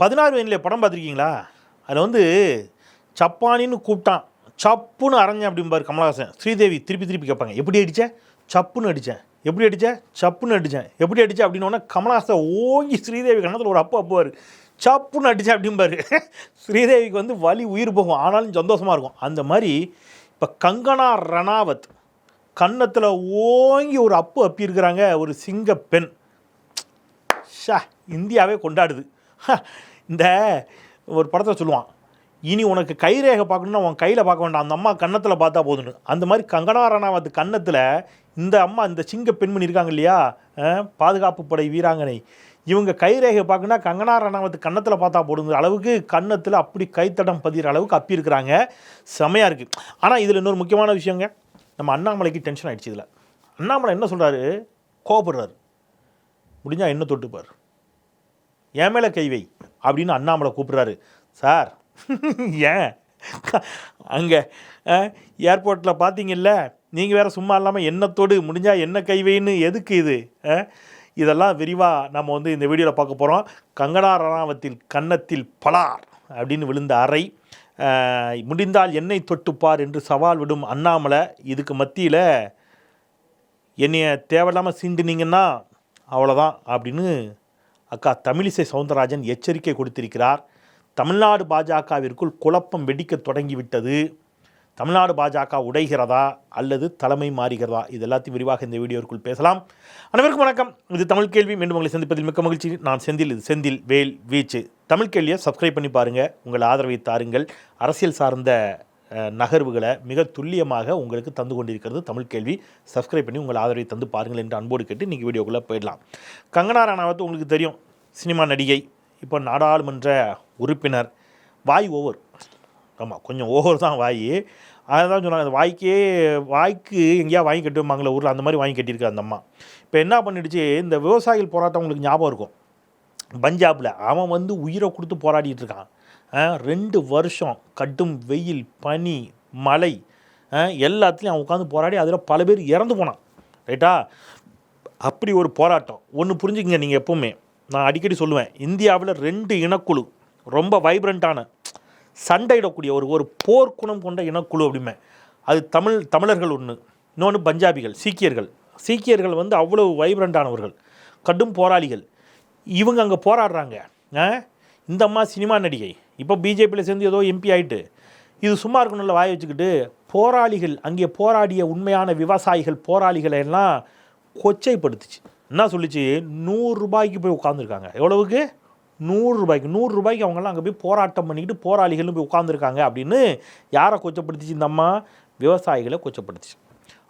பதினாறு வயதில் படம் பார்த்துருக்கீங்களா? அதில் வந்து சப்பானின்னு கூப்பிட்டான். சப்புன்னு அரைஞ்சேன் அப்படிம்பார் கமலஹாசன். ஸ்ரீதேவி திருப்பி திருப்பி கேட்பாங்க எப்படி அடித்தேன் சப்புன்னு அடித்தேன் எப்படி அடித்தேன் சப்புன்னு அடித்தேன் எப்படி அடித்தேன் அப்படின்னோடனே கமலஹாசன் ஓங்கி ஸ்ரீதேவி கண்ணத்தில் ஒரு அப்போ அப்புவார் சப்புன்னு அடித்தேன் அப்படிம்பார். ஸ்ரீதேவிக்கு வந்து வலி உயிர் போகும். ஆனாலும் சந்தோஷமாக இருக்கும். அந்த மாதிரி இப்போ கங்கனா ரணாவத் கன்னத்தில் ஓங்கி ஒரு அப்பு அப்பியிருக்கிறாங்க ஒரு சிங்க பெண். ஷா இந்தியாவே கொண்டாடுது. இந்த ஒரு படத்தில் சொல்லுவான் இனி உனக்கு கைரேகை பார்க்கணுன்னா உன் கையில் பார்க்க வேண்டாம். அந்த அம்மா கன்னத்தில் பார்த்தா போதுன்னு அந்த மாதிரி கங்கனா ரணாவத் கன்னத்தில் இந்த அம்மா இந்த சிங்க பெண்மணி இருக்காங்க இல்லையா? பாதுகாப்பு படை வீராங்கனை. இவங்க கைரேகை பார்க்கணுன்னா கங்கனா ரணாவத் கன்னத்தில் பார்த்தா போடுங்கிற அளவுக்கு கன்னத்தில் அப்படி கைத்தடம் பதிகிற அளவுக்கு அப்பி இருக்கிறாங்க. செமையாக இருக்குது ஆனால் இதில் இன்னொரு முக்கியமான விஷயங்க. நம்ம அண்ணாமலைக்கு டென்ஷன் ஆகிடுச்சு இதில். அண்ணாமலை என்ன சொல்கிறாரு கோபப்படுறாரு முடிஞ்சால் என்ன தொட்டுப்பார்? என் மேலே கை வை அப்படின்னு அண்ணாமலை கூப்பிட்றாரு. சார் ஏன்? அங்கே ஏர்போர்ட்டில் பார்த்தீங்கல்ல நீங்கள் வேறு சும்மா இல்லாமல் எண்ணத்தோடு முடிஞ்சால் என்ன கைவைன்னு எதுக்கு இது? இதெல்லாம் விரிவாக நம்ம வந்து இந்த வீடியோவில் பார்க்க போகிறோம் கங்கனா ரணாவத்தில் கன்னத்தில் பலார் அப்படின்னு விழுந்த அறை. முடிந்தால் என்னை தொட்டுப்பார் என்று சவால் விடும் அண்ணாமலை இதுக்கு மத்தியில் என்னைய தேவையில்லாமல் சீண்டுனீங்கன்னா அவ்வளோதான் அப்படின்னு அக்கா தமிழிசை சவுந்தரராஜன் எச்சரிக்கை கொடுத்திருக்கிறார். தமிழ்நாடு பாஜகவிற்குள் குழப்பம் வெடிக்க தொடங்கிவிட்டது. தமிழ்நாடு பாஜக உடைகிறதா அல்லது தலைமை மாறுகிறதா? இது எல்லாத்தையும் விரிவாக இந்த வீடியோவிற்குள் பேசலாம். அனைவருக்கும் வணக்கம். இது தமிழ் கேள்வி. மீண்டும் உங்களை சந்திப்பதில் மிக்க மகிழ்ச்சி. நான் செந்தில். இது செந்தில் வேல் வீச்சு. தமிழ் கேள்வியை சப்ஸ்கிரைப் பண்ணி பாருங்கள் உங்கள் ஆதரவை தாருங்கள். அரசியல் சார்ந்த நகர்வுகளை மிக துல்லியமாக உங்களுக்கு தந்து கொண்டிருக்கிறது தமிழ் கேள்வி. சப்ஸ்கிரைப் பண்ணி உங்கள் ஆதரவை தந்து பாருங்கள் என்று அன்போடு கேட்டு இன்றைக்கி வீடியோக்குள்ளே போயிடலாம். கங்கனா ராணாவத் உங்களுக்கு தெரியும் சினிமா நடிகை இப்போ நாடாளுமன்ற உறுப்பினர். வாய் ஓவர். ஆமாம் கொஞ்சம் ஓவர் தான் வாய். அதான் சொன்னாங்க அந்த வாய்க்கே வாய்க்கு எங்கேயா வாங்கி கட்டுவாங்களே ஊரில் அந்த மாதிரி வாங்கி கட்டியிருக்கு அந்த அம்மா. இப்போ என்ன பண்ணிடுச்சு இந்த விவசாயிகள் போராட்டம் உங்களுக்கு ஞாபகம் இருக்கும். பஞ்சாபில் அவன் வந்து உயிரை கொடுத்து போராடிட்டு இருக்கான். ரெண்டு வருஷம் கடும் வெயில் பனி மழை ஆ, எல்லாத்துலேயும் அவன் உட்காந்து போராடி அதில் பல பேர் இறந்து போனான். ரைட்டா? அப்படி ஒரு போராட்டம். ஒன்று புரிஞ்சுக்கங்க நீங்கள் எப்போவுமே. நான் அடிக்கடி சொல்லுவேன் இந்தியாவில் ரெண்டு இனக்குழு ரொம்ப வைப்ரண்ட்டான சண்டையிடக்கூடிய ஒரு ஒரு போர்க்குணம் கொண்ட இனக்குழு அப்படிமே. அது தமிழ் தமிழர்கள் ஒன்று இன்னொன்று பஞ்சாபிகள் சீக்கியர்கள். சீக்கியர்கள் வந்து அவ்வளோ வைப்ரண்ட்டானவர்கள் கடும் போராளிகள். இவங்க அங்கே போராடுறாங்க. ஆ? இந்த அம்மா சினிமா நடிகை. இப்போ பிஜேபியில் சேர்ந்து ஏதோ எம்பி ஆயிட்டு. இது சும்மா இருக்கணும்ல வாய வச்சுக்கிட்டு போராளிகள் அங்கே போராடிய உண்மையான விவசாயிகள் போராளிகளை எல்லாம் கொச்சைப்படுத்துச்சு. என்ன சொல்லிச்சு? நூறுரூபாய்க்கு போய் உட்காந்துருக்காங்க எவ்வளவுக்கு? நூறு ரூபாய்க்கு. நூறு ரூபாய்க்கு அவங்கெல்லாம் அங்கே போய் போராட்டம் பண்ணிக்கிட்டு போராளிகள்னு போய் உட்காந்துருக்காங்க அப்படின்னு யாரை கொச்சப்படுத்துச்சு இந்த அம்மா? விவசாயிகளை கொச்சப்படுத்துச்சு.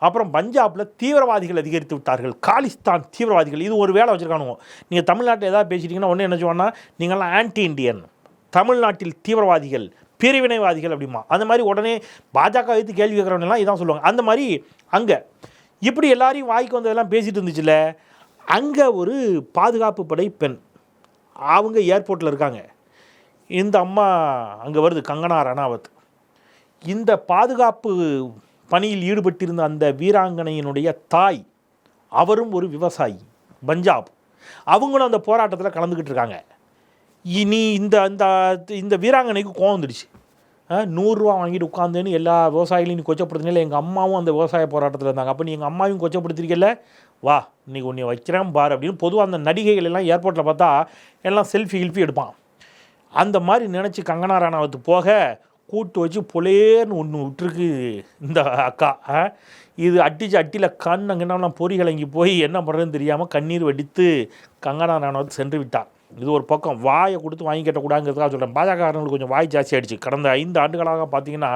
அப்புறம் பஞ்சாபில் தீவிரவாதிகள் அதிகரித்து விட்டார்கள். காலிஸ்தான் தீவிரவாதிகள். இது ஒரு வேலை வச்சுருக்கானுங்க நீங்கள் தமிழ்நாட்டில் எதாவது பேசிட்டீங்கன்னா ஒன்று என்ன சொல்லுவாங்கன்னா நீங்கள்லாம் ஆன்டி இண்டியன் தமிழ்நாட்டில் தீவிரவாதிகள் பிரிவினைவாதிகள் அப்படிமா. அந்த மாதிரி உடனே பாஜக வைத்து கேள்வி கேட்குறவனெல்லாம் இதான் சொல்லுவாங்க. அந்த மாதிரி அங்கே இப்படி எல்லாரையும் வாய்க்கு வந்ததெல்லாம் பேசிட்டு இருந்துச்சுல்ல அங்கே ஒரு பாதுகாப்பு படை பெண் அவங்க ஏர்போர்ட்டில் இருக்காங்க. இந்த அம்மா அங்கே வருது கங்கனா ரணாவத். இந்த பாதுகாப்பு பணியில் ஈடுபட்டிருந்த அந்த வீராங்கனையினுடைய தாய் அவரும் ஒரு விவசாயி பஞ்சாப். அவங்களும் அந்த போராட்டத்தில் கலந்துக்கிட்டு இருக்காங்க. இனி இந்த அந்த இந்த வீராங்கனைக்கு கோவம் வந்துடுச்சு. நூறுரூவா வாங்கிட்டு உட்காந்துன்னு எல்லா விவசாயிகளையும் நீ கொச்சப்படுத்தினில்ல எங்கள் அம்மாவும் அந்த விவசாய போராட்டத்தில் இருந்தாங்க. அப்போ நீ எங்கள் அம்மாவையும் கொச்சப்படுத்திருக்கல வா இன்னைக்கு உன்னை வைக்கிறேன் பார் அப்படின்னு பொதுவாக அந்த நடிகைகள் எல்லாம் ஏர்போர்ட்டில் பார்த்தா எல்லாம் செல்ஃபி கில்ஃபி எடுப்பான் அந்த மாதிரி நினச்சி கங்கனா ராணாவத்து போக கூட்டு வச்சு புலேர்னு ஒன்று விட்டுருக்கு இந்த அக்கா. ஆ? இது அடிச்சு அட்டியில் கண் அங்கெல்லாம் பொறி கலங்கி போய் என்ன பண்ணுறதுன்னு தெரியாமல் கண்ணீர் வடித்து கங்கனா ராணாவத்து சென்று விட்டான். இது ஒரு பக்கம் வாயை கொடுத்து வாங்கி கட்டக்கூடாதுங்கிறதுக்காக சொல்கிறேன் பாஜகக்காரங்களுக்கு கொஞ்சம் வாய் ஜாஸ்தி ஆயிடுச்சு. கடந்த ஐந்து ஆண்டுகளாக பார்த்தீங்கன்னா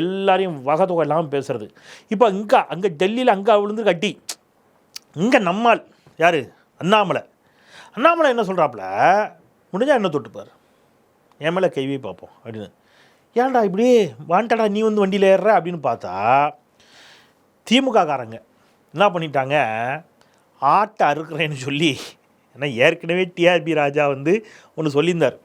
எல்லாரையும் வகை தொகை இல்லாமல் பேசுறது. இப்போ இங்கே அங்கே டெல்லியில் அங்கே விழுந்து கட்டி இங்கே நம்மால் யார்? அண்ணாமலை. அண்ணாமலை என்ன சொல்கிறாப்புல முடிஞ்சால் என்ன தொட்டுப்பார் என் மேலே கைவி பார்ப்போம் அப்படின்னு. ஏன்டா இப்படி வாண்டடா நீ வந்து வண்டியில் ஏறுற அப்படின்னு பார்த்தா திமுக காரங்க என்ன பண்ணிட்டாங்க? ஆட்டை அறுக்கிறேன்னு சொல்லி ஏன்னா ஏற்கனவே டிஆர்பி ராஜா வந்து ஒன்று சொல்லியிருந்தார்.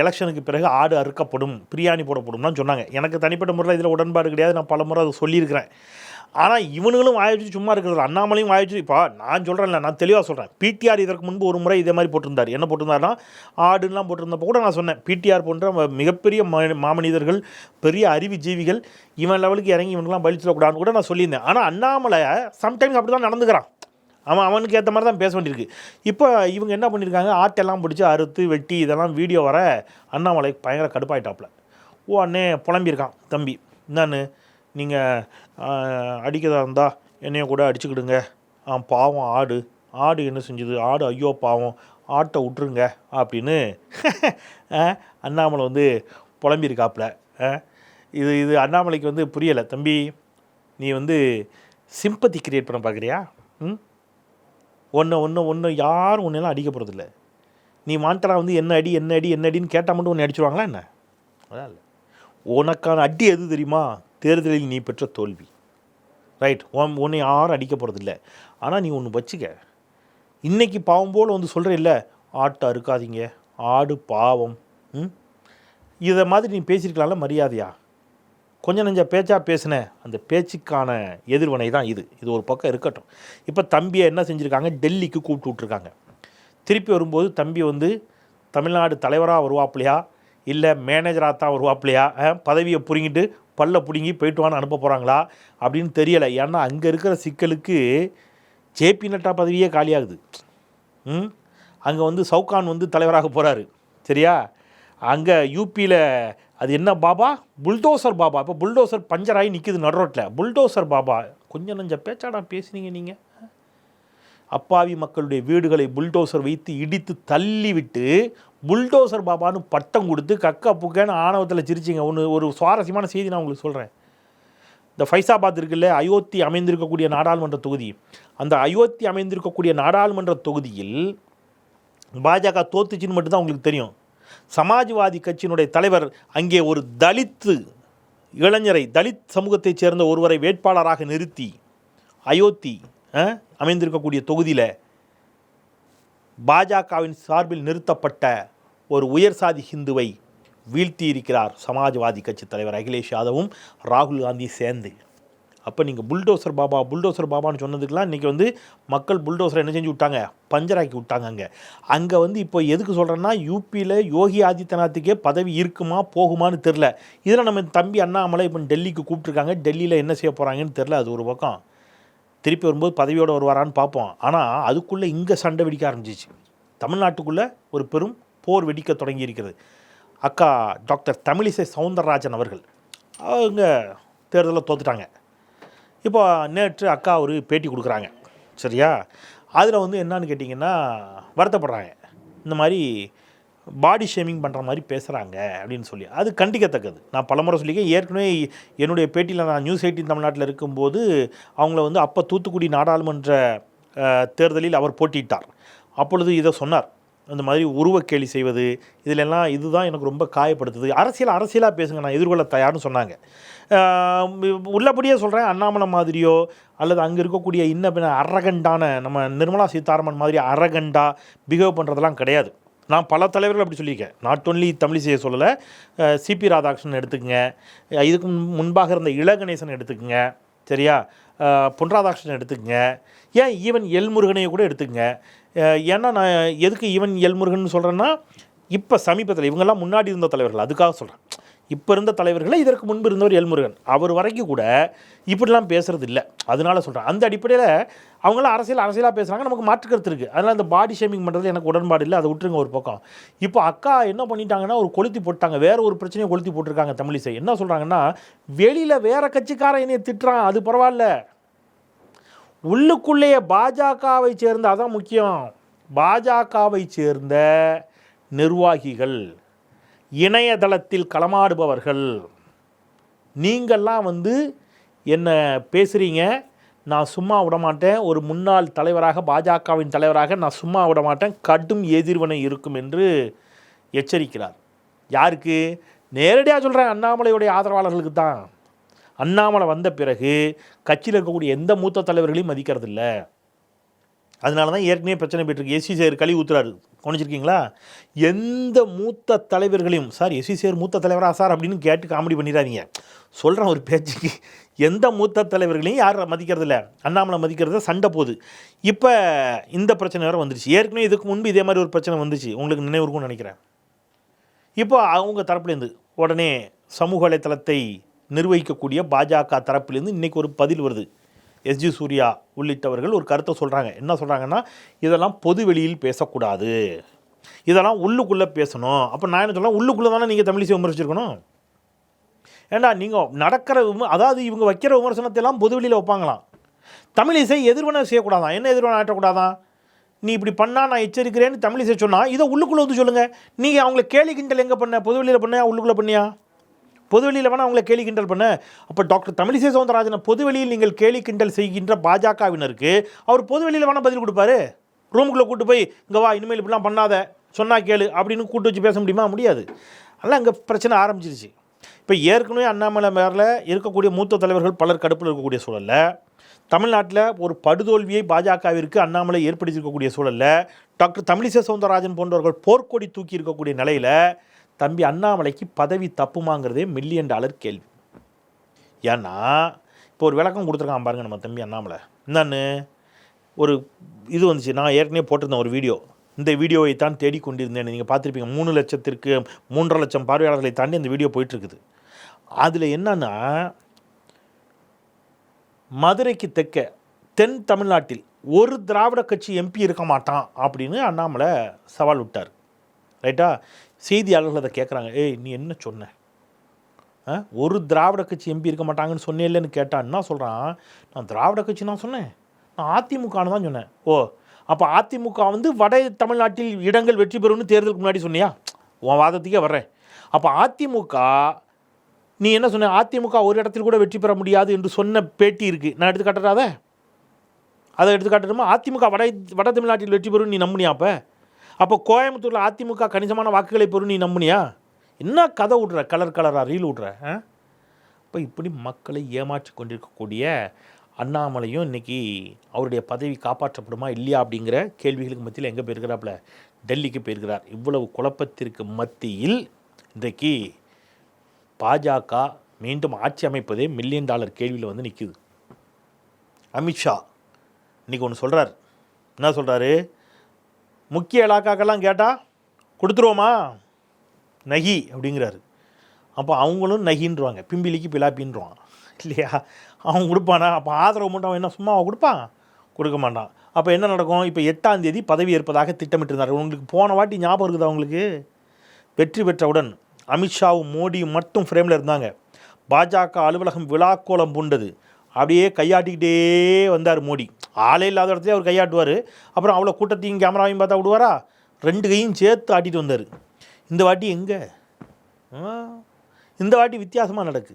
எலெக்ஷனுக்கு பிறகு ஆடு அறுக்கப்படும் பிரியாணி போடப்படும்னு சொன்னாங்க. எனக்கு தனிப்பட்ட முறையில் இதில் உடன்பாடு கிடையாது. நான் பல முறை அதை சொல்லியிருக்கிறேன். ஆனால் இவனுங்களும் வாயிச்சு சும்மா இருக்கிறது அண்ணாமலையும் வாயிச்சு இப்போ நான் சொல்கிறேன்ல நான் தெளிவாக சொல்கிறேன் பிடிஆர் இதற்கு முன்பு ஒரு முறை இதே மாதிரி போட்டிருந்தார். என்ன போட்டிருந்தாருன்னா ஆடுலாம் போட்டிருந்தப்போ கூட நான் சொன்னேன். பிடிஆர் போன்ற மிகப்பெரிய மாமனிதர்கள் பெரிய அறிவு ஜீவிகள் இவன் லெவலுக்கு இறங்கி இவனுக்குலாம் பலி சொல்லக்கூடாதுன்னு கூட நான் சொல்லியிருந்தேன். ஆனால் அண்ணாமலை சம்டைம்ஸ் அப்படி தான் நடந்துக்கிறான். அவன் அவனுக்கு ஏற்ற மாதிரி தான் பேச வேண்டியிருக்கு. இப்போ இவங்க என்ன பண்ணியிருக்காங்க? ஆட்டெல்லாம் பிடிச்சி அறுத்து வெட்டி இதெல்லாம் வீடியோ வர அண்ணாமலை பயங்கர கடுப்பாயிட்டாப்புல. ஓ அண்ணே புலம்பியிருக்கான் தம்பி. என்னன்னு நீங்கள் அடிக்கிறதா இருந்தால் என்னைய கூட அடிச்சுக்கிடுங்க. ஆ பாவம் ஆடு. ஆடு என்ன செஞ்சுது? ஆடு ஐயோ பாவம். ஆட்டை விட்ருங்க அப்படின்னு அண்ணாமலை வந்து புலம்பியிருக்காப்புல ஆ, இது இது அண்ணாமலைக்கு வந்து புரியலை. தம்பி நீ வந்து சிம்பத்தி கிரியேட் பண்ண பார்க்குறியா ம்? ஒன்று ஒன்று ஒன்று யாரும் ஒன்றெல்லாம் அடிக்க போகிறதில்ல நீ மாட்டலாம் வந்து என்ன அடி என்ன அடி என்ன அடின்னு கேட்டால் மட்டும் ஒன்று அடிச்சிருவாங்களா என்ன? அதான் இல்லை. உனக்கான அடி எது தெரியுமா? தேர்தலில் நீ பெற்ற தோல்வி. ரைட் உன் உன்னை யாரும் அடிக்க போகிறதில்ல ஆனால் நீ ஒன்று வச்சுக்க. இன்றைக்கி பாவம் போல் வந்து சொல்கிற இல்லை ஆட்டை அறுக்காதீங்க ஆடு பாவம். ம்? இதை மாதிரி நீ பேசியிருக்கலாம்ல மரியாதையா? கொஞ்சம் நெஞ்ச பேச்சாக பேசின அந்த பேச்சுக்கான எதிர்வினை தான் இது. இது ஒரு பக்கம் இருக்கட்டும். இப்போ தம்பியை என்ன செஞ்சுருக்காங்க? டெல்லிக்கு கூப்பிட்டு விட்ருக்காங்க திருப்பி வரும்போது தம்பி வந்து தமிழ்நாடு தலைவராக வருவாப்லையா? இல்லை மேனேஜராக தான் வருவாப்லையா? பதவியை புரிங்கிட்டு பல்ல பிடுங்கி போயிட்டுவான்னு அனுப்ப போகிறாங்களா அப்படின்னு தெரியலை. ஏன்னா அங்கே இருக்கிற சிக்கலுக்கு ஜேபி நட்டா பதவியே காலியாகுது. ம்? அங்கே வந்து சவுகான் வந்து தலைவராக போகிறாரு சரியா? அங்கே யூபியில் அது என்ன பாபா? புல்டோசர் பாபா. இப்போ புல்டோசர் பஞ்சர் ஆகி நிற்குது நடுரோட்டில் புல்டோசர் பாபா. கொஞ்சம் நஞ்ச பேச்சாடா பேசுனீங்க நீங்கள் அப்பாவி மக்களுடைய வீடுகளை புல்டோசர் வைத்து இடித்து தள்ளி விட்டு புல்டோசர் பாபான்னு பட்டம் கொடுத்து கக்கா புக்கன்னு ஆணவத்தில் சிரிச்சிங்க. ஒன்று ஒரு சுவாரஸ்யமான செய்தி நான் உங்களுக்கு சொல்கிறேன் இந்த ஃபைசாபாத் இருக்குல்ல அயோத்தி அமைந்திருக்கக்கூடிய நாடாளுமன்ற தொகுதி. அந்த அயோத்தி அமைந்திருக்கக்கூடிய நாடாளுமன்ற தொகுதியில் பாஜக தோத்துச்சின்னு மட்டும்தான் உங்களுக்கு தெரியும். சமாஜ்வாதி கட்சியினுடைய தலைவர் அங்கே ஒரு தலித்து இளைஞரை தலித் சமூகத்தைச் சேர்ந்த ஒருவரை வேட்பாளராக நிறுத்தி அயோத்தி அஹ், அமைந்திருக்கக்கூடிய தொகுதியில் பாஜகவின் சார்பில் நிறுத்தப்பட்ட ஒரு உயர் சாதி ஹிந்துவை வீழ்த்தி இருக்கிறார் சமாஜ்வாதி கட்சி தலைவர் அகிலேஷ் யாதவும் ராகுல் காந்தி சேர்ந்து. அப்போ நீங்கள் புல்டோசர் பாபா புல்டோசர் பாபான்னு சொன்னதுக்கெலாம் இன்றைக்கி வந்து மக்கள் புல்டோசரை என்ன செஞ்சு விட்டாங்க? பஞ்சராக்கி விட்டாங்க அங்கே அங்கே வந்து இப்போ எதுக்கு சொல்கிறேன்னா யூபியில் யோகி ஆதித்யநாத்துக்கே பதவி இருக்குமா போகுமான்னு தெரில இதில் நம்ம தம்பி அண்ணாமலை இப்போ டெல்லிக்கு கூப்பிட்ருக்காங்க டெல்லியில் என்ன செய்ய போகிறாங்கன்னு தெரில அது ஒரு பக்கம். திருப்பி வரும்போது பதவியோடு வருவாரான்னு பார்ப்போம். ஆனால் அதுக்குள்ளே இங்கே சண்டை வெடிக்க ஆரம்பிச்சிச்சு. தமிழ்நாட்டுக்குள்ளே ஒரு பெரும் போர் வெடிக்க தொடங்கி இருக்கிறது. அக்கா டாக்டர் தமிழிசை சவுந்தரராஜன் அவர்கள் அவங்க தேர்தலில் தோத்துட்டாங்க. இப்போ நேற்று அக்கா ஒரு பேட்டி கொடுக்குறாங்க. சரியா? அதில் வந்து என்னன்னு கேட்டிங்கன்னா வருத்தப்படுறாங்க. இந்த மாதிரி பாடி ஷேமிங் பண்ணுற மாதிரி பேசுகிறாங்க அப்படின்னு சொல்லி. அது கண்டிக்கத்தக்கது. நான் பலமுறை சொல்லியிருக்கேன். ஏற்கனவே என்னுடைய பேட்டியில் நான் நியூஸ் எயிட்டின் தமிழ்நாட்டில் இருக்கும்போது அவங்கள வந்து அப்போ தூத்துக்குடி நாடாளுமன்ற தேர்தலில் அவர் போட்டியிட்டார். அப்பொழுது இதை சொன்னார். அந்த மாதிரி உருவக்கேலி செய்வது இதிலெல்லாம் இதுதான் எனக்கு ரொம்ப காயப்படுத்துது. அரசியல் அரசியலாக பேசுங்க நான் எதிர்கொள்ள தயார்னு சொன்னாங்க. உள்ளபடியே சொல்கிறேன் அண்ணாமலை மாதிரியோ அல்லது அங்கே இருக்கக்கூடிய இன்ன பின்ன அரகண்டான நம்ம நிர்மலா சீதாராமன் மாதிரி அரகண்டா பிஹேவ் பண்ணுறதெல்லாம் கிடையாது. நான் பல தலைவர்கள் அப்படி சொல்லியிருக்கேன். நாட் ஒன்லி தமிழிசையை சொல்லலை சிபி ராதாகிருஷ்ணன் எடுத்துக்கங்க. இதுக்கு முன்- முன்பாக இருந்த இளகணேசன் எடுத்துக்கங்க. சரியா? பொன்ராதாகிருஷ்ணன் எடுத்துக்கங்க. ஏன் ஈவன் எல்முருகனையை கூட எடுத்துக்கங்க. ஏன்னா நான் எதுக்கு ஈவன் எல்முருகன் சொல்கிறேன்னா இப்போ சமீபத்தில் இவங்கெல்லாம் முன்னாடி இருந்த தலைவர்கள் அதுக்காக சொல்கிறேன் இப்போ இருந்த தலைவர்களை இதற்கு முன்பு இருந்தவர் எல்முருகன். அவர் வரைக்கும் கூட இப்படிலாம் பேசுறது இல்லை அதனால சொல்கிறேன் அந்த அடிப்படையில் அவங்களாம் அரசியல் அரசியலாக பேசுகிறாங்க நமக்கு மாற்று இருக்குது அதனால் அந்த பாடி ஷேமிங் பண்ணுறது எனக்கு உடன்பாடு இல்லை. அதை விட்டுருங்க ஒரு பக்கம். இப்போ அக்கா என்ன பண்ணிட்டாங்கன்னா ஒரு கொளுத்தி போட்டாங்க. வேற ஒரு பிரச்சனையை கொளுத்தி போட்டிருக்காங்க தமிழிசை. என்ன சொல்கிறாங்கன்னா வெளியில் வேற கட்சிக்காரன் என்னைய திட்டுறான். அது பரவாயில்ல. உள்ளுக்குள்ளேயே பாஜகவை சேர்ந்த அதான் முக்கியம். பாஜகவை சேர்ந்த நிர்வாகிகள் இணையதளத்தில் களமாடுபவர்கள். நீங்கள்லாம் வந்து என்ன பேசுகிறீங்க நான் சும்மா விட மாட்டேன் ஒரு முன்னாள் தலைவராக பாஜகவின் தலைவராக நான் சும்மா விட மாட்டேன் கடும் எதிர்வினை இருக்கும் என்று எச்சரிக்கிறார். யாருக்கு? நேரடியாக சொல்கிறேன் அண்ணாமலையுடைய ஆதரவாளர்களுக்கு தான். அண்ணாமலை வந்த பிறகு கட்சியில் இருக்கக்கூடிய எந்த மூத்த தலைவர்களையும் மதிக்கிறதில்ல. அதனால தான் ஏற்கனவே பிரச்சனை போயிட்டுருக்கு எஸ்சி சேர் கழி ஊத்துறாரு. கவனிச்சிருக்கீங்களா? எந்த மூத்த தலைவர்களையும் சார் எஸ்சி சேர் மூத்த தலைவரா சார்? அப்படின்னு கேட்டு காமெடி பண்ணிடாதீங்க. சொல்கிறேன் ஒரு பேச்சுக்கு. எந்த மூத்த தலைவர்களையும் யாரும் மதிக்கிறதில்ல. அண்ணாமலை மதிக்கிறத சண்டை போகுது இப்போ இந்த பிரச்சனை வேறு வந்துருச்சு. ஏற்கனவே இதுக்கு முன்பு இதே மாதிரி ஒரு பிரச்சனை வந்துச்சு. உங்களுக்கு நினைவு இருக்கும்னு நினைக்கிறேன். இப்போ அவங்க தரப்புலேருந்து உடனே சமூக வலைத்தளத்தை நிர்வகிக்கக்கூடிய பாஜக தரப்பிலிருந்து இன்றைக்கி ஒரு பதில் வருது. எஸ்ஜி சூர்யா உள்ளிட்டவர்கள் ஒரு கருத்தை சொல்கிறாங்க என்ன சொல்கிறாங்கன்னா இதெல்லாம் பொது வெளியில் பேசக்கூடாது. இதெல்லாம் உள்ளுக்குள்ளே பேசணும். அப்போ நான் என்ன சொல்கிறேன் உள்ளுக்குள்ளே தானே நீங்கள் தமிழிசை விமர்சிச்சிருக்கணும்? ஏண்டா நீங்கள் நடக்கிற விம அதாவது இவங்க வைக்கிற விமர்சனத்தையெல்லாம் பொது வெளியில் வைப்பாங்களாம். தமிழிசை எதிர்வனை செய்யக்கூடாதான். என்ன எதிர்வனை ஆட்டக்கூடாதான் நீ இப்படி பண்ணால் நான் எச்சரிக்கிறேன்னு தமிழிசை சொன்னால் இதை உள்ளுக்குள்ளே வந்து சொல்லுங்கள் நீங்கள் அவங்கள கேலி கிண்டல் எங்கே பண்ண? பொது வெளியில் பண்ணியா? உள்ளுக்குள்ளே பண்ணியா? பொதுவெளியில் வேணால் அவங்கள கேலி கிண்டல் பண்ண. அப்போ டாக்டர் தமிழிசை சவுந்தரராஜனை பொதுவெளியில் நீங்கள் கேலி கிண்டல் செய்கின்ற பாஜகவினருக்கு அவர் பொதுவெளியில் வேணால் பதில் கொடுப்பாரு. ரூமுக்குள்ளே கூட்டு போய் இங்கே வா இனிமேல் இப்படிலாம் பண்ணாத. சொன்னா கேளு அப்படின்னு கூட்டு வச்சு பேச முடியுமா? முடியாது. அதெல்லாம் அங்கே பிரச்சனை ஆரம்பிச்சிருச்சு. இப்போ ஏற்கனவே அண்ணாமலை மேரில் இருக்கக்கூடிய மூத்த தலைவர்கள் பலர் கடுப்பில் இருக்கக்கூடிய சூழலில். தமிழ்நாட்டில் ஒரு படுதோல்வியை பாஜகவிற்கு அண்ணாமலை ஏற்படுத்தியிருக்கக்கூடிய சூழலில். டாக்டர் தமிழிசை சவுந்தரராஜன் போன்றவர்கள் போர்க்கொடி தூக்கி இருக்கக்கூடிய நிலையில் தம்பி அண்ணாமலைக்கு பதவி தப்புமாங்கிறதே மில்லியன் டாலர் கேள்வி. ஏன்னா இப்போ ஒரு விளக்கம் கொடுத்துருக்கான் பாருங்க நம்ம தம்பி அண்ணாமலை. என்னன்னு? ஒரு இது வந்துச்சு நான் ஏற்கனவே போட்டிருந்தேன் ஒரு வீடியோ. இந்த வீடியோவை தான் தேடிக்கொண்டிருந்தேன். நீங்கள் பார்த்துருப்பீங்க மூணு லட்சத்திற்கு மூன்றரை லட்சம் பார்வையாளர்களை தாண்டி அந்த வீடியோ போயிட்டுருக்குது. அதில் என்னன்னா மதுரைக்கு தெற்க தென் தமிழ்நாட்டில் ஒரு திராவிட கட்சி எம்பி இருக்க மாட்டான் அப்படின்னு அண்ணாமலை சவால் விட்டார். ரைட்டா? செய்தியாளர்கள் அதை கேட்குறாங்க ஏய் நீ என்ன சொன்ன? ஆ? ஒரு திராவிட கட்சி எம்பி இருக்க மாட்டாங்கன்னு சொன்னே இல்லைன்னு கேட்டான் என்ன சொல்கிறான் நான் திராவிட கட்சி நான் சொன்னேன். நான் அதிமுகன்னு தான் சொன்னேன். ஓ அப்போ அதிமுக வந்து வட தமிழ்நாட்டில் இடங்கள் வெற்றி பெறும்னு தேர்தலுக்கு முன்னாடி சொன்னியா? உன் வாதத்துக்கே வர்றேன். அப்போ அதிமுக நீ என்ன சொன்ன? அதிமுக ஒரு இடத்தில் கூட வெற்றி பெற முடியாது என்று சொன்ன பேட்டி இருக்குது நான் எடுத்து காட்டுறாத அதை எடுத்து காட்டணுமா அதிமுக வட வட தமிழ்நாட்டில் வெற்றி பெறும் நீ நம்புனியா அப்போ? அப்போ கோயம்புத்தூரில் அதிமுக கணிசமான வாக்குகளை பெறும் நீ நம்புனியா? என்ன கதை விட்ற கலர் கலராக ரீல் விட்ற இப்போ இப்படி மக்களை ஏமாற்றி கொண்டிருக்கக்கூடிய அண்ணாமலையும் இன்றைக்கி அவருடைய பதவி காப்பாற்றப்படுமா இல்லையா அப்படிங்கிற கேள்விகளுக்கு மத்தியில் எங்கே போயிருக்கிறாப்புல? டெல்லிக்கு போயிருக்கிறார். இவ்வளவு குழப்பத்திற்கு மத்தியில் இன்றைக்கு பாஜக மீண்டும் ஆட்சி அமைப்பதே மில்லியன் டாலர் கேள்வியில் வந்து நிற்குது அமித்ஷா இன்றைக்கி ஒன்று சொல்கிறார் என்ன சொல்கிறாரு முக்கிய இலாக்காக்கெல்லாம் கேட்டால் கொடுத்துருவோமா? நகி அப்படிங்கிறாரு. அப்போ அவங்களும் நகின்றுவாங்க. பிம்பிலிக்கு பிலாப்பின்றுவான். இல்லையா? அவன் கொடுப்பானா? அப்போ ஆதரவு மட்டும் அவன் என்ன சும்மா அவன் கொடுப்பான்? கொடுக்க மாட்டான். அப்போ என்ன நடக்கும்? இப்போ எட்டாம் தேதி பதவி ஏற்பதாக திட்டமிட்டிருந்தார். உங்களுக்கு போன வாட்டி ஞாபகம் இருக்குது அவங்களுக்கு வெற்றி பெற்றவுடன் அமித்ஷாவும் மோடியும் மட்டும் ஃப்ரேமில் இருந்தாங்க. பாஜக அலுவலகம் விழாக்கோலம் பூண்டது. அப்படியே கையாட்டிக்கிட்டே வந்தார் மோடி. ஆளே இல்லாத இடத்துல அவர் கையாட்டுவார். அப்புறம் அவ்வளோ கூட்டத்தையும் கேமராவையும் பார்த்தா விடுவாரா? ரெண்டு கையும் சேர்த்து ஆட்டிட்டு வந்தார். இந்த வாட்டி எங்கே? இந்த வாட்டி வித்தியாசமாக நடக்கு.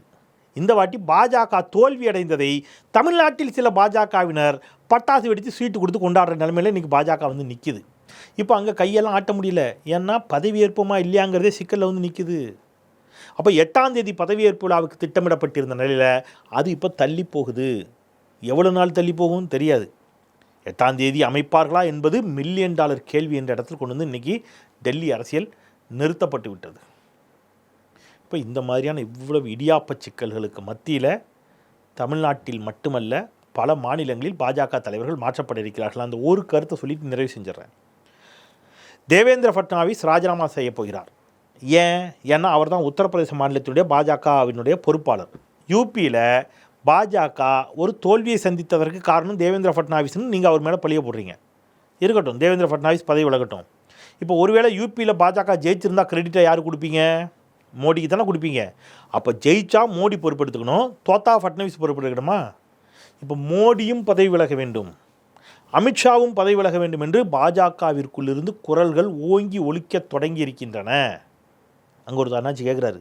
இந்த வாட்டி பாஜக தோல்வி அடைந்ததை தமிழ்நாட்டில் சில பாஜகவினர் பட்டாசு வெடித்து சீட்டு கொடுத்து கொண்டாடுற நிலைமையில இன்றைக்கி பாஜக வந்து நிற்கிது இப்போ அங்கே கையெல்லாம் ஆட்ட முடியல. ஏன்னா பதவியேற்போமா இல்லையாங்கிறதே சிக்கலில் வந்து நிற்கிது அப்போ எட்டாம் தேதி பதவியேற்பு விழாவுக்கு திட்டமிடப்பட்டிருந்த நிலையில் அது இப்போ தள்ளி போகுது. எவ்வளோ நாள் தள்ளி போகும் தெரியாது. எட்டாம் தேதி அமைப்பார்களா என்பது மில்லியன் டாலர் கேள்வி என்ற இடத்தில் கொண்டு வந்து இன்றைக்கி டெல்லி அரசியல் நிறுத்தப்பட்டு விட்டது. இப்போ இந்த மாதிரியான இவ்வளவு இடியாப்ப சிக்கல்களுக்கு மத்தியில் தமிழ்நாட்டில் மட்டுமல்ல பல மாநிலங்களில் பாஜக தலைவர்கள் மாற்றப்பட இருக்கிறார்கள். அந்த ஒரு கருத்தை சொல்லிட்டு நிறைவு செஞ்சிடறேன். தேவேந்திர ஃபட்னாவிஸ் ராஜினாமா செய்ய போகிறார். ஏன்? ஏன்னா அவர் தான் உத்தரப்பிரதேச மாநிலத்தினுடைய பாஜகவினுடைய பொறுப்பாளர். யூபியில் பாஜக ஒரு தோல்வியை சந்தித்ததற்கு காரணம் தேவேந்திர ஃபட்னாவிஸ்னு நீங்கள் அவர் மேலே பழிய போடுறீங்க. இருக்கட்டும் தேவேந்திர ஃபட்னாவிஸ் பதவி விலகட்டும். இப்போ ஒருவேளை யூபியில் பாஜக ஜெயிச்சிருந்தா கிரெடிட்டை யார் கொடுப்பீங்க? மோடிக்கு தானே கொடுப்பீங்க. அப்போ ஜெயிச்சா மோடி பொறுப்பெடுத்துக்கணும் தோத்தா ஃபட்னவிஸ் பொறுப்பெடுக்கணுமா? இப்போ மோடியும் பதவி விலக வேண்டும். அமித்ஷாவும் பதவி விலக வேண்டும் என்று பாஜகவிற்குள்ளிருந்து குரல்கள் ஓங்கி ஒழிக்க தொடங்கி இருக்கின்றன. அங்கே ஒரு அண்ணாச்சி கேட்குறாரு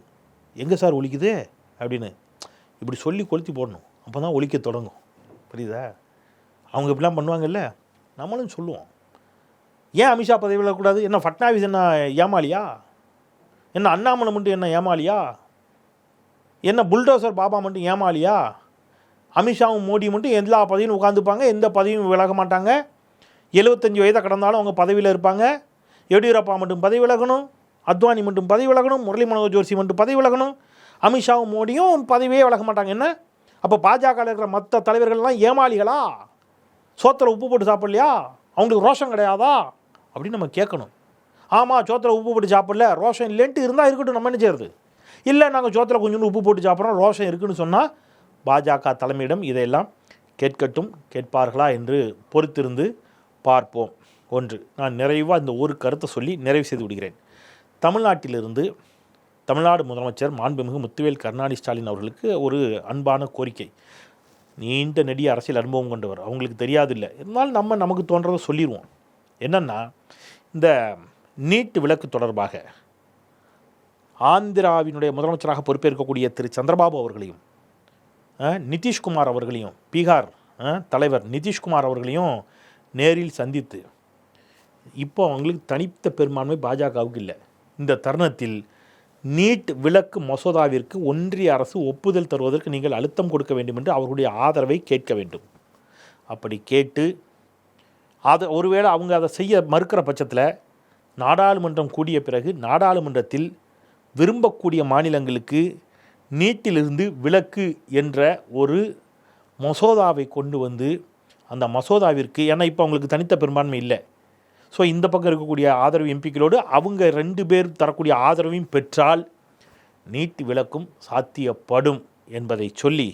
எங்கே சார் ஒழிக்குது அப்படின்னு. இப்படி சொல்லி கொளுத்தி போடணும். அப்போ தான் ஒழிக்க தொடங்கும். புரியுதா? அவங்க இப்படிலாம் பண்ணுவாங்கல்ல நம்மளும் சொல்லுவோம். ஏன் அமித்ஷா பதவி விலகக்கூடாது என்ன ஃபட்னாவிஸ் என்ன ஏமாளியா? என்ன அண்ணாமலை மட்டும் என்ன ஏமாளியா? என்ன புல்டோசர் பாபா மட்டும் ஏமாளியா? அமித்ஷாவும் மோடி மட்டும் எல்லா பதவியும் உட்காந்துப்பாங்க எந்த பதவியும் விலக மாட்டாங்க. எழுபத்தஞ்சி வயதை கடந்தாலும் அவங்க பதவியில் இருப்பாங்க. எடியூரப்பா மட்டும் பதவி விலகணும். அத்வானி மட்டும் பதவி விலகணும். முரளி மனோகர் ஜோஷி மட்டும் பதவி விலகணும். அமித்ஷாவும் மோடியும் பதவியே வளர்க்க மாட்டாங்க. என்ன? அப்போ பாஜக இருக்கிற மற்ற தலைவர்கள்லாம் ஏமாளிகளா? சோத்தில் உப்பு போட்டு சாப்பிட்லையா? அவங்களுக்கு ரோஷம் கிடையாதா? அப்படின்னு நம்ம கேட்கணும். ஆமாம் சோத்தில் உப்பு போட்டு சாப்பிடல. ரோஷம் இல்லைன்ட்டு இருந்தால் இருக்கட்டும் நம்ம என்ன செய்யறது? இல்லை நாங்கள் சோத்தில் கொஞ்சோண்டு உப்பு போட்டு சாப்பிட்றோம் ரோஷம் இருக்குன்னு சொன்னால் பாஜக தலைமையிடம் இதையெல்லாம் கேட்கட்டும் கேட்பார்களா என்று பொறுத்திருந்து பார்ப்போம். ஒன்று நான் நிறைவாக இந்த ஒரு கருத்தை சொல்லி நிறைவு செய்து விடுகிறேன். தமிழ்நாட்டிலிருந்து தமிழ்நாடு முதலமைச்சர் மாண்புமிகு முத்துவேல் கருணாநிதி ஸ்டாலின் அவர்களுக்கு ஒரு அன்பான கோரிக்கை. நீண்ட நெடிய அரசியல் அனுபவம் கொண்டவர். அவங்களுக்கு தெரியாதில்லை. இருந்தாலும் நம்ம நமக்கு தோன்றதை சொல்லிடுவோம் என்னென்னா இந்த நீட் விலக்கு தொடர்பாக ஆந்திராவினுடைய முதலமைச்சராக பொறுப்பேற்கக்கூடிய திரு. சந்திரபாபு அவர்களையும் நிதிஷ்குமார் அவர்களையும் பீகார் தலைவர் நிதிஷ்குமார் அவர்களையும் நேரில் சந்தித்து இப்போ அவங்களுக்கு தனித்த பெரும்பான்மை பாஜகவுக்கு இல்லை. இந்த தருணத்தில் நீட் விலக்கு மசோதாவிற்கு ஒன்றிய அரசு ஒப்புதல் தருவதற்கு நீங்கள் அழுத்தம் கொடுக்க வேண்டும் என்று அவர்களுடைய ஆதரவை கேட்க வேண்டும். அப்படி கேட்டு அதை ஒருவேளை அவங்க அதை செய்ய மறுக்கிற பட்சத்தில் நாடாளுமன்றம் கூடிய பிறகு நாடாளுமன்றத்தில் விரும்பக்கூடிய மாநிலங்களுக்கு நீட்டிலிருந்து விலக்கு என்ற ஒரு மசோதாவை கொண்டு வந்து அந்த மசோதாவிற்கு ஏன்னா இப்போ அவங்களுக்கு தனித்த பெரும்பான்மை இல்லை. ஸோ இந்த பக்கம் இருக்கக்கூடிய ஆதரவு எம்பிக்களோடு அவங்க ரெண்டு பேர் தரக்கூடிய ஆதரவையும் பெற்றால் நீட் விலக்கும் சாத்தியப்படும் என்பதை சொல்லி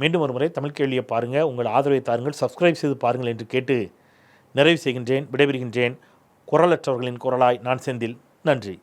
மீண்டும் ஒரு முறை தமிழ் கேள்வியை பாருங்கள் உங்கள் ஆதரவை தாருங்கள். சப்ஸ்கிரைப் செய்து பாருங்கள் என்று கேட்டு நிறைவு செய்கின்றேன் விடைபெறுகின்றேன். குரலற்றவர்களின் குரலாய் நான் செந்தில். நன்றி.